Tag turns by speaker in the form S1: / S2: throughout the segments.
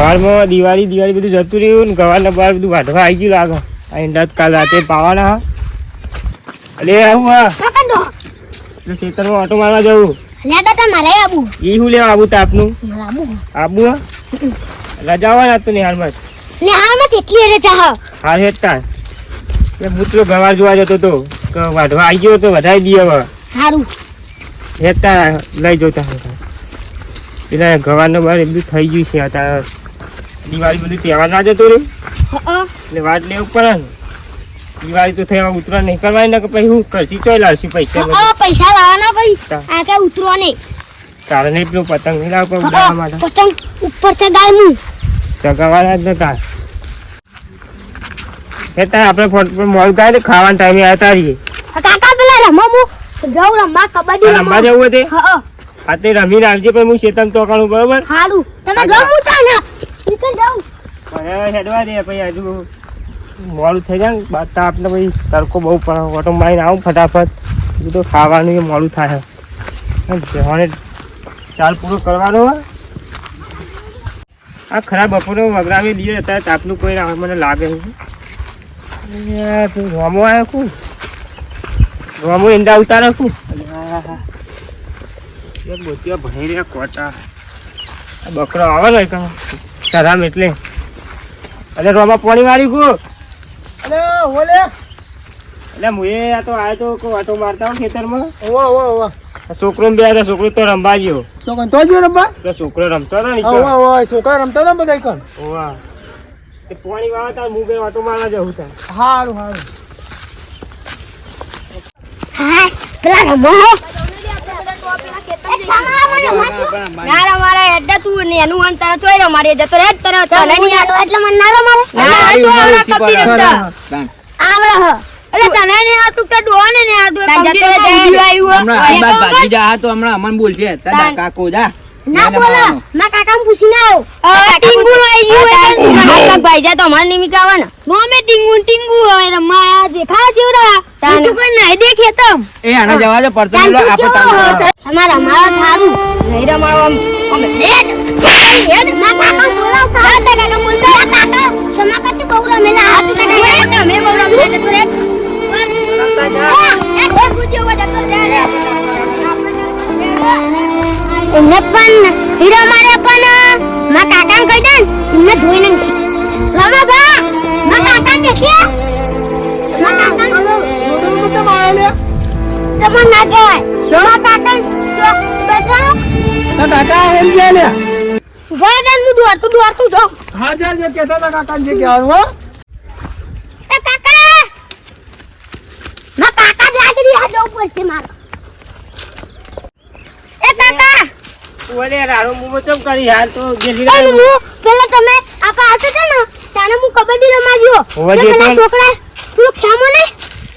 S1: ગવારમાં દિવાળી દિવાળી બધું જતું રહ્યું ને ગવારના બહાર બધું વાઢવા આવી ગયું લાગે. આ ઈંડા કાલ રાતે પાવાના. અરે હું હા ખેતરમાં ઓટો મારવા જવું.
S2: એ
S1: ઈ શું લેવા આવું તાપનું?
S2: આબુ.
S1: આબુ હા? રજા આવવાના હતું ને હાલમાં જ.
S2: ને હાલમાં કેટલી રે ચાહ
S1: હા. હેઠતા એટલે હું તો ગવાર જોવા જતો તો કે વાઢવા આવી ગયો તો વધારી દઈએ હવે.
S2: હારું.
S1: હેઠતા લઈ જતા હતા. પેલા ગવારનો બાર એટલું થઈ ગયું છે અત્યારે. દિવાળી બધું તહેવાર ના જતો રહ્યું? એટલે વાત લેવું પડે ને દિવાળી તો થઈ ઉતરા નહીં કરવાની ને કે પછી હું કરશી ચોય લાવશું પૈસા
S2: પૈસા લાવવાના ભાઈ. આ કે ઉતરો નહીં
S1: તારે નહીં પેલું પતંગ નહીં લાવ પણ ઉડાવવા માટે?
S2: પતંગ ઉપર ચગાય હું
S1: ચગાવવાના જ નતા. એટલે આપણે ફોન પર મોલ ગાય ને ખાવાના ટાઈમે આવતા રહીએ.
S2: કાકા પેલા રમો હું. જાઉં રમવા કબડ્ડી
S1: રમવા. જવું તે?
S2: હા
S1: આ તે રમીને આવજે પણ હું ચેતન તો કાણું બરોબર?
S2: સારું તમે જો હું તા ને જાઉં.
S1: મને હેડવા દે પછી હજુ મોડું થઈ જાય ને, બાદ આપને પછી તડકો બહુ પડે. ઓટો મારીને આવું ફટાફટ. બીજું તો ખાવાનું એ મોડું થાય. જવાને ચાલ પૂરો કરવાનો. આ ખરાબ બપોરે વગરાવી દઈએ અત્યારે તાપનું કોઈ મને લાગે તું રોમો આવ્યો કું. રોમો ઈંડા ઉતારો કું. બોતિયા ભણી રહ્યા કોટા. બકરો આવે ને કાં એટલે. અરે રોમા પાણી મારી ગયું
S3: અરે ઓલે.
S1: એટલે હું એ આ તો આવ્યો તો આટો મારતા હોય ખેતરમાં.
S3: ઓવા ઓવા ઓવા.
S1: છોકરો બે હતા છોકરો તો રમવા ગયો.
S3: છોકરા તો જો રંબા
S1: એટલે છોકરો રમતો હતો ને
S3: ઓવા ઓવા છોકરા રમતા હતા બધા કણ
S1: ઓવા. એ પાણી વાળતા હું બે આટો મારવા જવું થાય
S3: હારું હારું.
S2: હા પેલા રમો ના એટલે તું ને એનું જતો રે તને તને નહીં આતો એટલે મને ના ના તો કપી આવડે હ. તને નહીં આતું કે ડોને ને આવ્યું
S4: હમણાં આ જા તો હમણાં અમન બોલશે તારા કાકો જા.
S2: ના બોલો
S4: મારવાનો.
S2: ના કાકા ને પૂછી ના આવો ટીંગુ નો આવ્યું હોય ભાઈ જાય તો અમાર નિમિત આવવાના નો મે ટીંગુ ને ટીંગુ હવે રમવા આ દેખા જેવડા તું કોઈ નહીં દેખે તમ
S4: એ આને જવા દે પડતો પેલો આપણે તારું
S2: અમારા અમારા થારું નહીં આમ અમે હેડ હેડ ના કાકા બોલાવતા હા કાકા બોલતા હા કાકા સમા કરતી બહુ રમેલા હાથ કાકા તમે બહુ રમેલા જતો રે એ ટેમ્પુ જેવો જતો રે એમને પણ હીરો મારે પણ મા કાકાને કહી દે એમને ધોઈ નાખી રમા બા મા કાકાને દેખ્યા મા કાકા
S3: તો મારે
S2: તમાર ના કહેવાય. મા કાકા બતાવો
S3: તો કાકા હેલ કે લે
S2: ગોડન મુ દોડતું દોડતું જો
S3: હા જા જે કહેતા હતા કાકાને જે કહેવાનું હો.
S2: કાકા મા કાકા જ આગળ આ જવું પડશે મારે. એ કાકા!
S1: ઓલે રાડો મુમો ચમ કરી? યાર તો જેલી
S2: પણ પેલા તમે આપા આવતા હતા ને હું કબડ્ડી
S1: હોવા તો.
S2: છોકરા પેલો ખેમો ને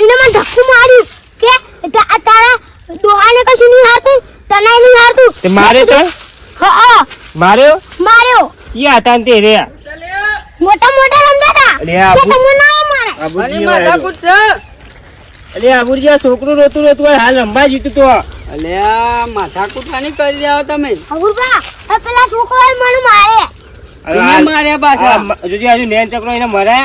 S2: એને મને ધક્કું માર્યું. કે આ તારા ડોહાને કશું નહીં હારતું તને નહીં હારતું.
S1: તે મારે તો?
S2: હા
S1: માર્યો?
S2: માર્યો.
S1: ક્યાં હતા ને તે રે?
S2: મોટા મોટા રમતા હતા. ના મારે.
S1: અલે છોકરું રોતું રોતું હાલ રમવા જીતું તો.
S4: અલ્યા માથા કૂટવાની કરી રહ્યા તમે.
S2: અગુરબા પેલા છોકરો મને મારે.
S4: તમે માર્યા પાછા?
S1: જોજી આજુ નેન ચક્રો એને મરે.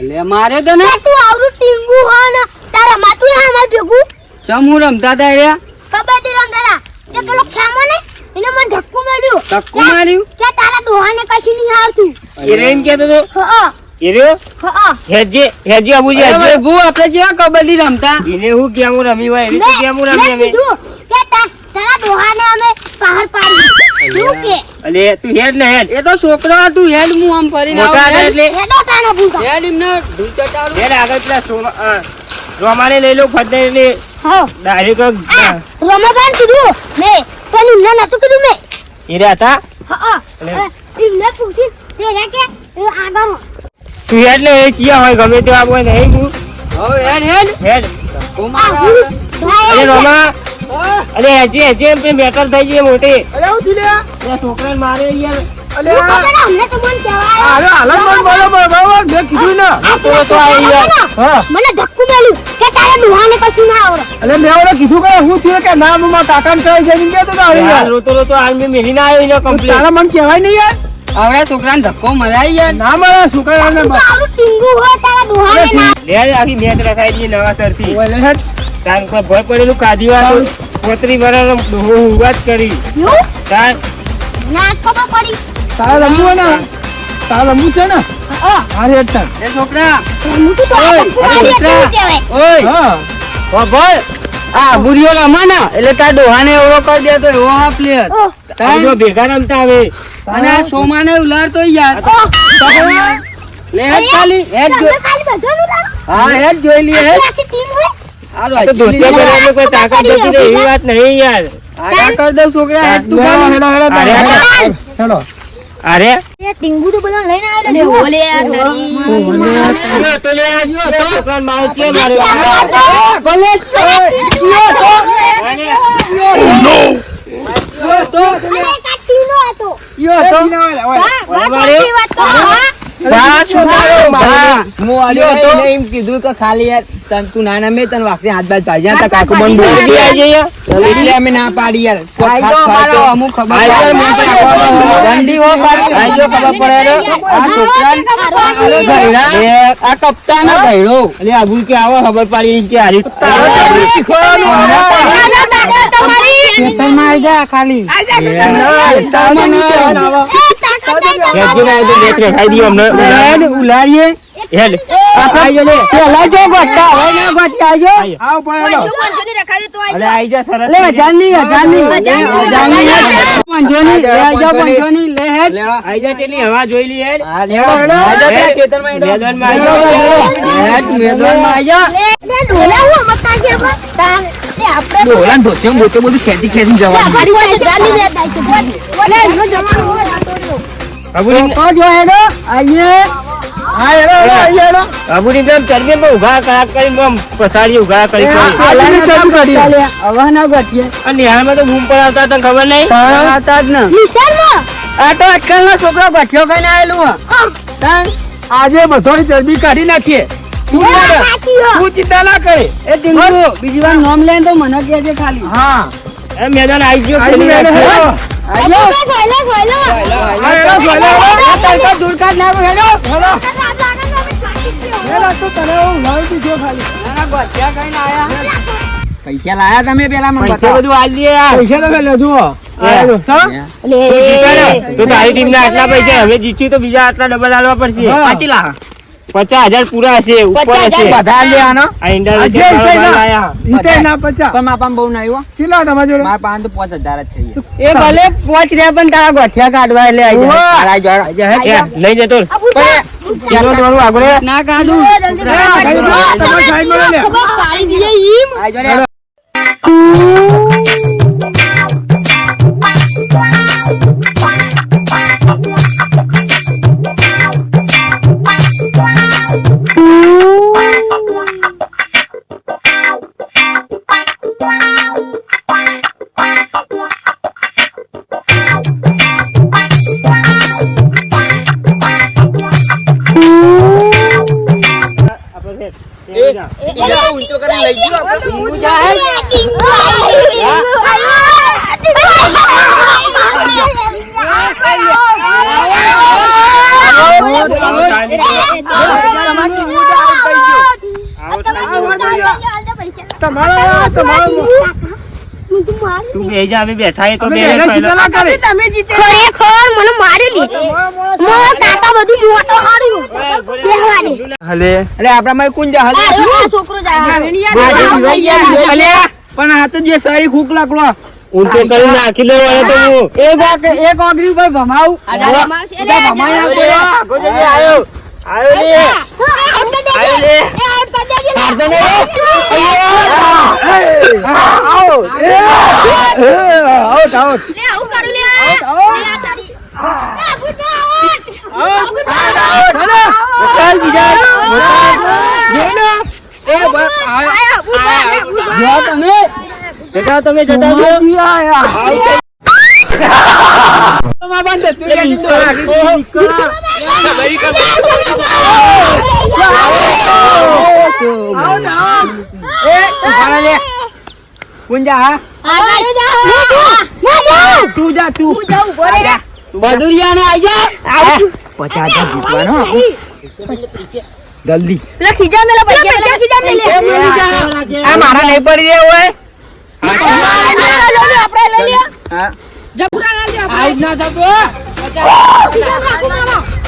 S4: અલે મારે તો ને.
S2: તું આવડું ટીંગુ હો ને તારા માતું હા માર ભેગું.
S4: ચમ હું રમતા તા અહીંયા
S2: કબડ્ડી રમતા હતા તે પેલો ખેમો ને એને મને ધક્કું માર્યો
S4: ધક્કો માર્યું?
S2: કે તારા દોહાને કશું નહીં હારતું.
S1: એ રેમ એમ કહેતો તો?
S2: હા
S1: એ
S2: હા
S1: હેજે હેજે
S4: અરે
S1: હેજે
S4: ભૂ આપણે જેવા કબડ્ડી રમતા.
S1: એને હું કેમ રમી હોય? એને કેમ હું રમી અમે
S2: તા- તારા ડોહાને અમે બહાર પાડી. શું કે?
S1: અલે તું હેડ ને હેડ.
S4: એ તો છોકરો હેડ હું આમ ફરીને
S1: મોટા હતા
S4: આવું. હેડ.
S1: એટલે
S2: હેડો તારા ભૂકા.
S4: હેડ એમને ઢૂલ
S1: હેડ આગળ પેલા રોમાને લઈ લો ફદને ને
S2: હા.
S1: ડાયરેક્ટ
S2: આ કીધું. મેં પણ એમને નતું કીધું મેં.
S1: એ હતા?
S2: હા
S1: અને-
S2: પૂછી તે કે આગળ
S1: તું હેડ ને એ ચિયા હોય? ગમે તેવા હોય નહીં
S4: હેડ હેડ.
S1: હેડ. રોમા.
S3: હા
S1: અરે હજી હજી એમ બેટર થઈ ગઈ મોટી.
S3: અરે હું થયું લે.
S1: એ મારે યાર.
S3: અલે
S2: અમને તો મન કહેવાય.
S3: અરે મેં કીધું ને.
S1: તો તો આ યાર હા.
S2: મને ધક્કું મેલ્યું કે તારા ડોહાને કશું ના આવડે.
S3: અલે મેં ઓલે કીધું કે હું થયું કે ના મારા કહી જઈને કહેતો હતો હવે
S1: યાર
S3: યાર.
S1: રોતો રોતો હાલ મેં મેલી ના આવ્યો એને
S3: તો
S1: કમ્પ્લીટ
S3: તારા મન કહેવાય નહીં યાર.
S4: આવડા છોકરાને ધક્કો મરાઈ યાર.
S3: ના મળે છોકરાને
S2: તું તો આવડું ટીંગુ હોય તારા ના
S1: લે મેચ રખાઈ નવા સરથી.
S3: ઓલે.
S1: તાર કોઈ ભય પડેલું કાઢી વાળું પોતરી વરાનો વાત કરી? તાર.
S2: ના ખબર પડી.
S3: તારે રમવું ને? તારા. રમવું છે ને?
S2: ઓ.
S3: તાર.
S4: એ છોકરા.
S2: હું તો તો
S4: ઓય, આ
S2: કેવું
S4: છોકરા.
S3: હા.
S4: ભાઈ આ બુરીઓ રમે એટલે તાર ડોહાને એવડો કરી દેતો એવો આ પ્લેયર
S1: જો ભેગા રમતા આવે
S4: અને આ સોમાને ઉલાડતો યાર. લે હેડ ખાલી હેડ હા હેડ જોઈ લઈએ હેડ.
S2: ટીમ હોય.
S1: ને વાત
S4: છોકરા.
S1: અરે,
S3: હેડો.
S1: અરે
S2: એ ટીંગુ તો બધા લઈને આવ્યો લે ઓલે
S1: તો લે આ છોકરાને મારો ચિયો માર્યો?
S4: ભલે યો તો.
S2: બસ સાચી વાત તો.
S4: છોકરો લ્યો તો.
S5: કે તન તું. બાદ ભાઈ તા. એટલે અમે ના
S4: ભૈરા. આ કપ્તાન આ ભૈરો.
S1: અલે આ કે આવો ખબર પાડી કે હારી.
S4: ખાલી. ખેતરમાં નહીં.
S2: એ તાકાત નહીં
S1: હેડ જેને આ તો મેચ રખાઈ દઈએ અમને.
S4: હેડ ઉલાડીએ.
S1: હેડ.
S4: આપણે પેલા જો ગોઠતા હોય ને ગોઠતા આવજો.
S3: આવ પણ હેડો.
S2: પાંચસો પાંચસોની રખાવી તો
S1: અલે આઈ જા સરસ
S4: લે હજારની, હજારની.
S2: હજારની.
S4: હજારની હેડ. પંચોની, લે આવજો પંચોની, લે હેડ.
S5: લેવા.
S1: આઈ જા ચેટલી હવા જોઈ લી હેડ
S5: હા, લેવા. આ જા પેલા ખેતરમાં હેડો.
S1: મેદાનમાં આઈ જા.
S4: હેડ, મેદાનમાં આઈ જા.
S2: લે લે ડોલા હું મત છે પણ તાન એ આપણે
S5: ડોલાને ધોતિયો ને બોતિયો બધું ખેંચી ખેંચી જવાનું.
S2: આ તો
S4: જો હેડો, આઈએ.
S3: હા હેડો હેડો હેડો.
S1: અબુરી તો આમ પર ઉઘા કરાક કરીને આમ પસાડી ઉઘા કરી કરી.
S4: પેલા
S3: આજની
S4: નતા
S3: ચાલુ કરી.
S4: હવે ના ગોઠીએ.
S1: અને નિહાળમાં તો બૂમ પડાવતા તને ખબર નહીં?
S4: આવતા જ ને.
S2: નિશાળમાં?
S4: આ તો આજકાલનો છોકરો ગોઠિયો ખાઈને આયેલું હે.
S3: આજે બધોની ચરબી કાઢી નાખીએ. તું ચિંતા ના કરે.
S4: એ ટીંગુ, બીજી વાર નોમ લે તો મને કહેજે ખાલી.
S3: હા.
S1: એ મેદાન આઈ ગયો
S3: લાવી.
S5: પૈસા લાયા તમે પેલા
S1: પૈસા બધું આલી
S3: પૈસા તો પેલા જુઓ?
S1: તું તારી ટીમ ના આટલા પૈસા હવે જીત્યું તો બીજા આટલા ડબલ આલવા પડશે.
S5: પાછી લાયા.
S1: પચાસ હજાર પૂરા હશે ઉપર
S2: પચાસ
S1: હશે.
S5: બધા લેવાનો
S1: આ
S3: જે છે ના.
S1: લાયા.
S3: ઈતે ના પચા
S5: પણ મારા પાસે બહુ ના આવ્યો
S3: ચીલા તમારા જોડે?
S5: મારા પાસે તો પાંચ હજાર જ થઈ
S4: એ ભલે પાંચ રહ્યા પણ તારા ગોઠિયા કાઢવા એટલે
S1: આવી લઈ જતો આગળ
S4: ના કાઢું.
S2: જલ્દી
S3: હા, તમે લે.
S2: પાડી દીજે ઈમ.
S5: આ જોડે.
S3: તમારો તમારો
S1: તું બે જા અમે બેઠા એ તો બે
S3: એને ચિંતા ના
S2: ખરેખર મને મારેલી. મારા કાકા બધું જોતો હાર્યું બેહવાની.
S5: હલે. અરે આપણામાં કોણ જા હલે.
S2: આ છોકરો જાય.
S5: અલ્યા પણ આ તો જે સારી ખૂક લાકડો
S1: ઊંચો કરી નાખી લેવાનો તો હું.
S4: એક ઓગ- એક ઓગળી ઉપર ભમાવું.
S1: આયો આયો લે આયો પડી ને
S3: આવો આઉટ આઉટ
S4: ચાલ બીજા
S5: એ બસ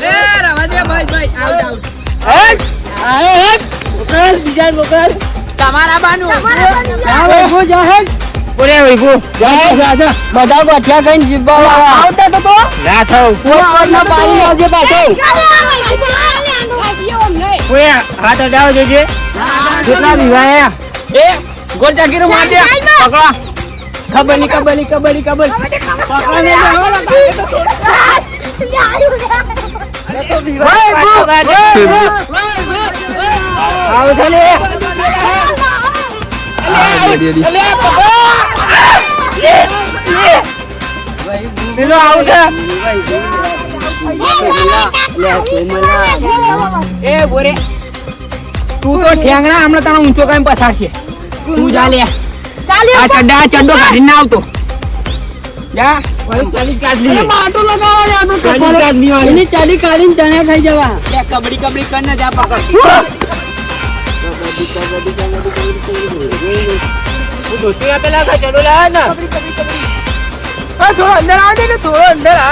S2: એ
S3: રવા દે ભાઈ ભાઈ આઉટ આઉટ
S1: આવો હેટ મોકલ બીજા મોકલ
S3: તમારા બાનું
S4: જા જા બધા ગોઠિયા કઈ જીવવા વાળા
S1: ના થાવ
S4: પોત પોતના પાણી આવજે પાછો
S1: કોઈ હાથ અડાવ જોજે કેટલા વિવાયા
S3: એ ગોળ જાગીરો માર દે પકડો કબડ્ડી કબડ્ડી કબડ્ડી કબડ્ડી પકડો ને
S1: આવો ચાલે પેલો આવું છે
S3: એ બોરે તું તો ઠેંગણા હમણાં તને ઊંચો કામ પસાર છે. તું ચાલે આ ચડ્ડા ચડ્ડો કાઢી ના આવતો. જા.
S1: ચાલી કાઢ લઈએ
S3: માટો લગાવવા
S1: ચાલી કાઢ લઈએ
S4: એની ચાલી કાઢીને ચણા ખાઈ જવા.
S3: લે કબડ્ડી કબડ્ડી કર ને જા પકડ.
S1: હું! ધોતી આપેલા હતા ચડો લાયા ને.
S3: આ થોડો અંદર આવ ને થોડો અંદર આ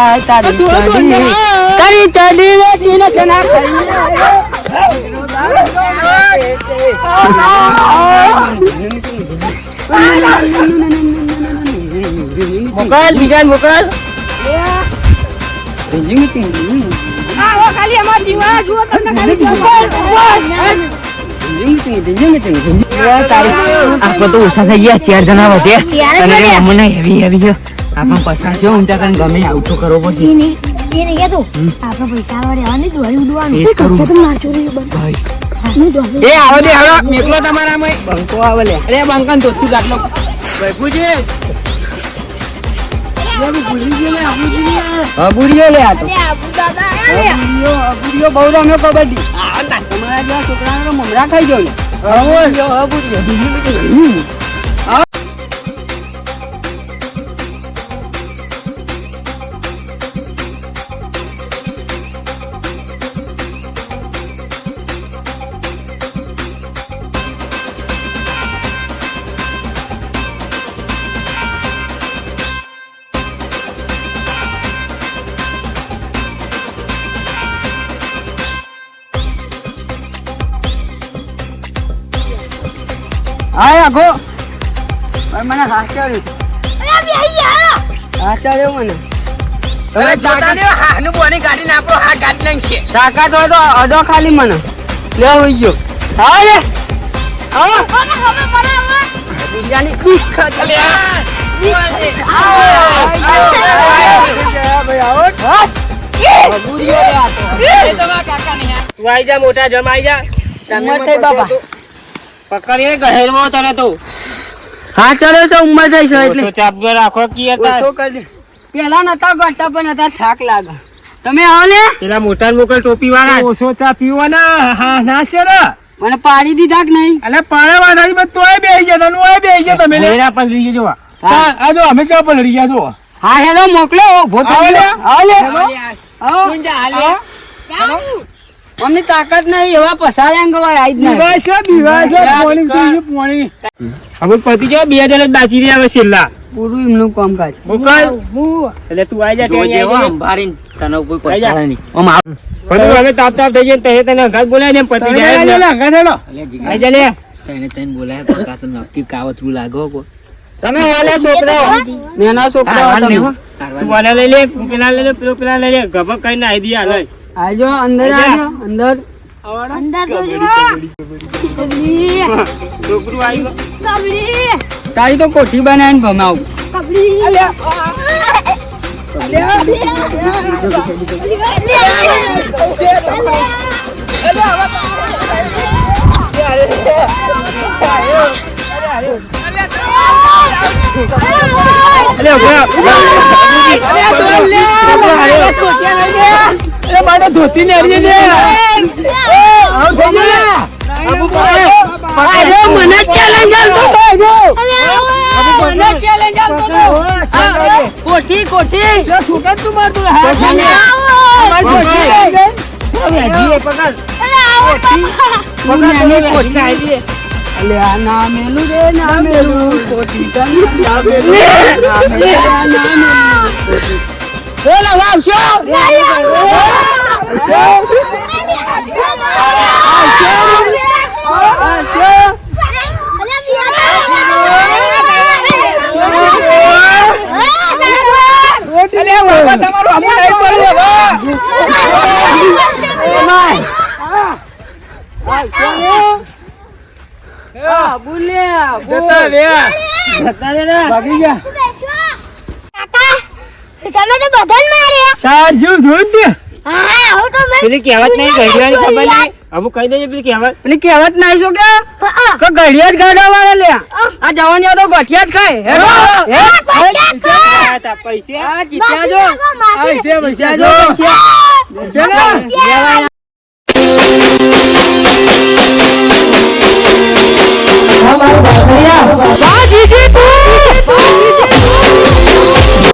S4: આ તારી ચાલી. તારી ચાલી વેચી ને ચણા ખાઈ
S1: મોકલ બીજા મોકલ.
S2: ખાલી અમાર દીવા જુઓ તમને ખાલી
S5: આપણે તો ઓછા થઈ ગયા ચાર જણા વધે. અને એ અમને હેવી હેવી છે. આપણે પસાર છે ગમે આવું તો કરવો એ
S3: આવો દે હાલો મેકલો બંકો આવે લે. અરે બંકન
S4: અબુરીઓ લે આ તો. બહુ રમ્યો કબડ્ડી. તમારા જેવા છોકરાને મમરા ખાઈ ગયો હા આખો ભાઈ મને
S2: જા
S4: હાચાર્યો મને
S3: હવે જોતા ને હાનું બોની ગાડીને આપણો હા ગાડી લઈને છે
S4: તાકાત હોય તો અડો ખાલી મને લે હોઈ ગયો હા લે હા બિરયાની દીખ ખાતી. અબુરીઓ લે આ તો.
S3: એ તો મારા કાકા ને
S1: તું આઈ જા મોટા જમાઈ જા
S4: બાબા
S1: પકડીએ ગહેરમાં તને તો.
S4: હા ચાલે તો ઉંમર થઈ છે એટલે.
S1: ઓછો ચાપગો રાખો કી હતા
S4: ઓછો કરી પેલા નતા ગોઠતા પણ હતા થાક લાગે. તમે આવો લે
S1: પેલા મોટા મોકલ ટોપી વાળા
S3: ઓછો ચા પીવાના. હા ના ચલો.
S4: મને પાડી દીધા કે નહીં?
S3: અલે પાણા વાળા પણ તોય બેહી ગયા તને ઓય બેહી ગયા તમે
S1: મેરા પણ લઈ જો
S3: હા, આ જો અમે ચા પલળી ગયા જો.
S4: હા હેલો મોકલો. ઊભો
S3: આવો લે.
S4: આવો લે. આવો.
S2: જાઉં
S4: અમને તાકાત નહીં એવા પસાયા ને ગવાય આઈ જ નહીં.
S3: બીવાય છે પોણી પીએ, પોણી.
S1: હવે પતિ જો બે હજાર જ બાચી રહ્યા હવે છેલ્લા.
S4: પૂરું એમનું કામકાજ
S1: મોકલ
S2: હું
S1: એટલે તું આઈ જા ત્યાં આઈ તને
S5: કોઈ પસાયા નહીં. આમ આવ.
S1: પણ હવે તાપ તાપ થઈ જાય તે તને ઘાત બોલાય ને પતિ
S3: તમે
S1: જાય ને.
S3: લે, હેલો.
S1: આઈ જા લે.
S5: તને તને બોલાય તો કાતો નક્કી કાવતરું લાગો કો.
S4: તમે ઓલે છોકરા નેના
S5: છોકરા
S4: તમે.
S5: હો.
S1: તું ઓલે લઈ લે પેલા લઈ લે પેલો પેલા લઈ લે. ગભા કરીને આઈ દી હાલ.
S4: આજો અંદર આજો. અંદર.
S2: અંદર તો કબડી
S4: તારી તો કોઠી બનાવીને ભમાવું.
S1: ઊભા.
S4: એ મારે ધોતી ને હરીએ ને આવું થઈ ગયું
S2: અરે મને ચેલેન્જ આલતો તો જો
S4: મને ચેલેન્જ આપતો તો કોઠી કોઠી. જો સુગંધ તું મારતું હા
S2: અરે
S4: કોઠી
S1: હવે હજી પકડ.
S2: અરે આવો
S4: તું નાની કોઠી આવી અલે ના મેલું રે ના મેલું કોઠી તને ના મેલું ના મેલું. હા બોલ્યા
S1: જતા રે. જતા રે
S4: ભાગી ગયા
S2: તમે તો બધાને માર્યા.
S4: ચાર જીવ જોયું ને.
S2: હા હું તો
S1: પેલી કહેવત નહીં ઘડિયાળની ખબર નહીં. અમુક કહી દેજે પેલી કહેવત.
S4: પેલી કહેવત ના શું કે? કે ઘડિયા ગાડા વાળા લ્યા આ જવાની તો ગઠિયા જ ખાય. હેરો હે
S1: પૈસા.
S4: આ જીત્યા જો. આ જીત્યા જો પૈસા
S2: જીજી તું.